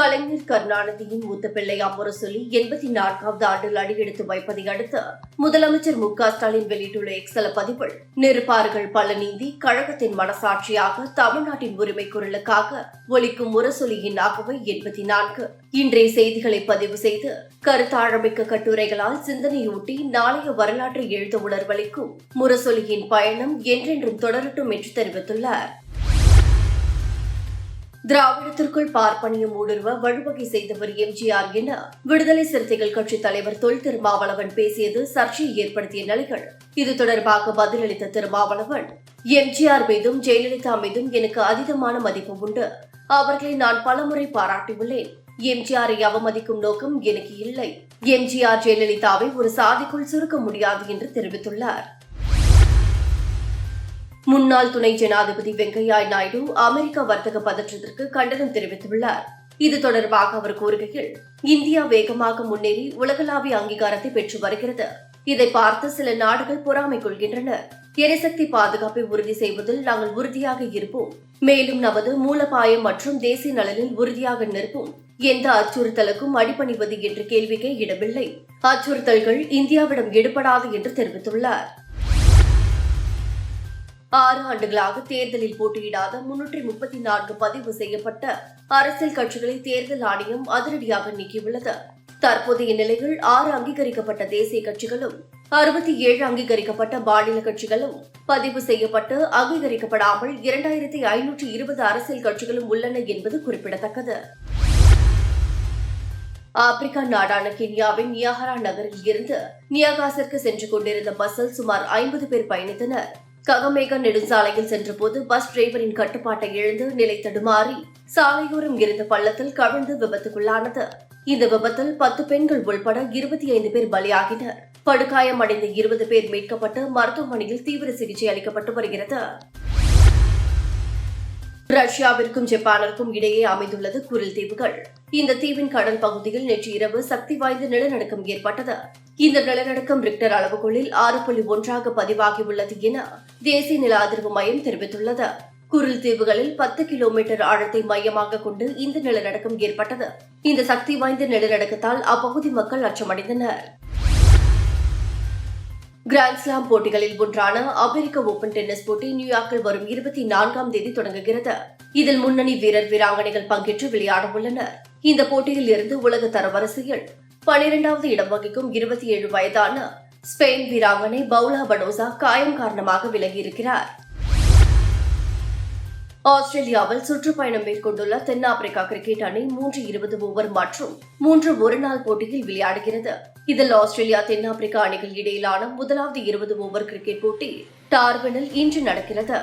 கலைஞர் கருணாநிதியின் மூத்த பிள்ளையா முரசொலி எண்பத்தி நான்காவது ஆண்டில் அடியெடுத்து வைப்பதை அடுத்து முதலமைச்சர் மு க ஸ்டாலின் வெளியிட்டுள்ள எக்ஸல பதிவில் நெருப்பாறுகள் பல நீந்தி கழகத்தின் மனசாட்சியாக தமிழ்நாட்டின் உரிமை குரலுக்காக ஒலிக்கும் முரசொலியின் ஆகவை எண்பத்தி நான்கு. இன்றைய செய்திகளை பதிவு செய்து கருத்தாழமிக்க கட்டுரைகளால் சிந்தனையூட்டி நாளைய வரலாற்றை எழுத உணர்வளிக்கும் முரசொலியின் பயணம் என்றென்றும் தொடரட்டும் என்று தெரிவித்துள்ளார். திராவிடத்திற்குள் பார்ப்பனியம் ஊடுருவ வழிவகை செய்தவர் எம்ஜிஆர் என விடுதலை சிறுத்தைகள் கட்சி தலைவர் தொல் திருமாவளவன் பேசியது சர்ச்சையை ஏற்படுத்திய நிலைகள். இது தொடர்பாக பதிலளித்த திருமாவளவன் எம்ஜிஆர் மீதும் ஜெயலலிதா மீதும் எனக்கு அதீதமான மதிப்பு உண்டு. அவர்களை நான் பலமுறை பாராட்டியுள்ளேன். எம்ஜிஆரை அவமதிக்கும் நோக்கம் எனக்கு இல்லை. எம்ஜிஆர் ஜெயலலிதாவை ஒரு சாதிக்குள் சுருக்க முடியாது என்று தெரிவித்துள்ளார். முன்னாள் துணை ஜனாதிபதி வெங்கையா நாயுடு அமெரிக்க வர்த்தக பதற்றத்திற்கு கண்டனம் தெரிவித்துள்ளார். இது தொடர்பாக அவர் கூறுகையில் இந்தியா வேகமாக முன்னேறி உலகளாவிய அங்கீகாரத்தை பெற்று வருகிறது. இதை பார்த்து சில நாடுகள் பொறாமை கொள்கின்றன. எரிசக்தி பாதுகாப்பை உறுதி செய்வதில் நாங்கள் உறுதியாக இருப்போம். மேலும் நமது மூலபாயம் மற்றும் தேசிய நலனில் உறுதியாக நிற்போம். எந்த அச்சுறுத்தலுக்கும் அடிபணிவது என்ற கேள்விக்கே இடமில்லை. அச்சுறுத்தல்கள் இந்தியாவிடம் எடுபடாது என்று தெரிவித்துள்ளார். ஆறு ஆண்டுகளாக தேர்தலில் போட்டியிடாத முன்னூற்றி முப்பத்தி நான்கு பதிவு செய்யப்பட்ட அரசியல் கட்சிகளை தேர்தல் ஆணையம் அதிரடியாக நீக்கியுள்ளது. தற்போதைய நிலையில் ஆறு அங்கீகரிக்கப்பட்ட தேசிய கட்சிகளும் அறுபத்தி ஏழு அங்கீகரிக்கப்பட்ட மாநில கட்சிகளும் பதிவு செய்யப்பட்டு அங்கீகரிக்கப்படாமல் இரண்டாயிரத்தி ஐநூற்றி இருபது அரசியல் கட்சிகளும் உள்ளன என்பது குறிப்பிடத்தக்கது. ஆப்பிரிக்கா நாடான கென்யாவின் நியாகரா நகரில் இருந்து நியாகாசிற்கு சென்று கொண்டிருந்த பஸ்ஸில் சுமார் ஐம்பது பேர் பயணித்தனர். தகமேக நெடுஞ்சாலையில் சென்றபோது பஸ் டிரைவரின் கட்டுப்பாட்டை இழந்து நிலை தடுமாறி சாலையோரம் இருந்த பள்ளத்தில் கவிழ்ந்து விபத்துக்குள்ளானது. இந்த விபத்தில் பத்து பெண்கள் உள்பட இருபத்தி ஐந்து பேர் பலியாகினர். படுகாயமடைந்த இருபது பேர் மீட்கப்பட்டு மருத்துவமனையில் தீவிர சிகிச்சை அளிக்கப்பட்டு வருகிறது. ரஷ்யாவிற்கும் ஜப்பானிற்கும் இடையே அமைந்துள்ளது குரில் தீவுகள். இந்த தீவின் கடல் பகுதியில் நேற்று இரவு சக்தி வாய்ந்த நிலநடுக்கம் ஏற்பட்டது. இந்த நிலநடுக்கம் ரிக்டர் அளவுகோலில் ஆறு புள்ளி ஒன்றாக பதிவாகியுள்ளது என தேசிய நில அதிர்வு மையம் தெரிவித்துள்ளது. குரில் தீவுகளில் பத்து கிலோமீட்டர் ஆழத்தை மையமாக கொண்டு இந்த நிலநடுக்கம் ஏற்பட்டது. இந்த சக்தி வாய்ந்த நிலநடுக்கத்தால் அப்பகுதி மக்கள் அச்சமடைந்தனர். கிராண்ட்ஸ்லாம் போட்டிகளில் ஒன்றான அமெரிக்க ஓபன் டென்னிஸ் போட்டி நியூயார்க்கில் வரும் இருபத்தி நான்காம் தேதி தொடங்குகிறது. இதில் முன்னணி வீரர் வீராங்கனைகள் பங்கேற்று விளையாட உள்ளனர் இந்த போட்டியில் இருந்து உலக தரவரிசையில் பனிரெண்டாவது இடம் வகிக்கும் இருபத்தி ஏழு வயதான ஸ்பெயின் வீராங்கனை பவுலா படோசா காயம் காரணமாக விலகியிருக்கிறார். ஆஸ்திரேலியாவில் சுற்றுப்பயணம் மேற்கொண்டுள்ள தென்னாப்பிரிக்கா கிரிக்கெட் அணி மூன்று இருபது ஓவர் மற்றும் மூன்று ஒருநாள் போட்டியில் விளையாடுகிறது. இதில் ஆஸ்திரேலியா தென்னாப்பிரிக்கா அணிகள் இடையிலான முதலாவது இருபது ஓவர் கிரிக்கெட் போட்டி டார்வினில் இன்று நடக்கிறது.